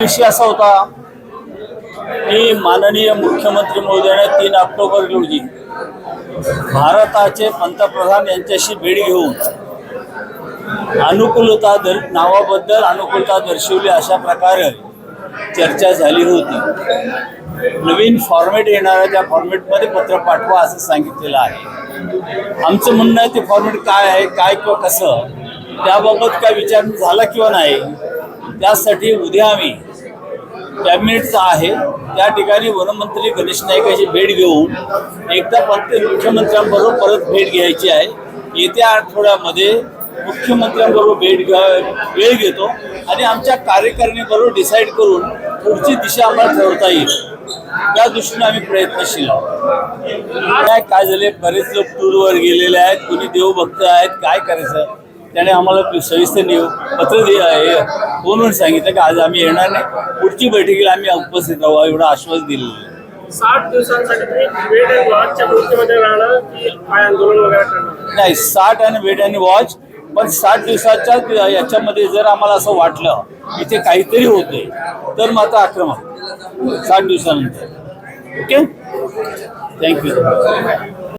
विषय असा होता की माननीय मुख्यमंत्री महोदयाने तीन ऑक्टोबर रोजी भारताचे पंतप्रधान यांच्याशी भेट घेऊन अनुकूलता दर नावाबद्दल अनुकूलता दर्शवली अशा प्रकारे चर्चा झाली होती. नवीन फॉर्मॅट येणाऱ्या त्या फॉर्मेटमध्ये पत्र पाठवा असं सांगितलेलं आहे. आमचं म्हणणं आहे ते फॉर्मेट काय आहे काय किंवा कसं त्याबाबत काय विचार झाला किंवा नाही त्यासाठी उद्या आम्ही कॅबिनेटचा आहे. त्या ठिकाणी वनमंत्री गणेश नाईकाची भेट घेऊन एकदा पंत मुख्यमंत्र्यांबरोबर परत भेट घ्यायची आहे. येत्या आठवड्यामध्ये मुख्यमंत्र्यांबरोबर भेट घ्या वेळ घेतो आणि आमच्या कार्यकारिणीबरोबर डिसाईड करून पुढची दिशा आम्हाला ठरवता येईल. त्या दृष्टीने आम्ही प्रयत्नशील आहोत. काय काय झाले? बरेच लोक टूरवर गेलेले आहेत. कुणी देवभक्त आहेत? काय करायचं? त्याने आम्हाला सविस्तर निव पत्र दे हे फोनवर सांगितलं की आज आम्ही येणार नाही. पुढची बैठकीला आम्ही उपस्थित राहू एवढं आश्वास दिलेलं आहे. साठ दिवसांसाठी नाही साठ आणि वेट आणि वॉच पण साठ दिवसाच्या याच्यामध्ये जर आम्हाला असं वाटलं इथे काहीतरी होते तर मात्र आक्रमक. साठ दिवसानंतर. ओके? थँक्यू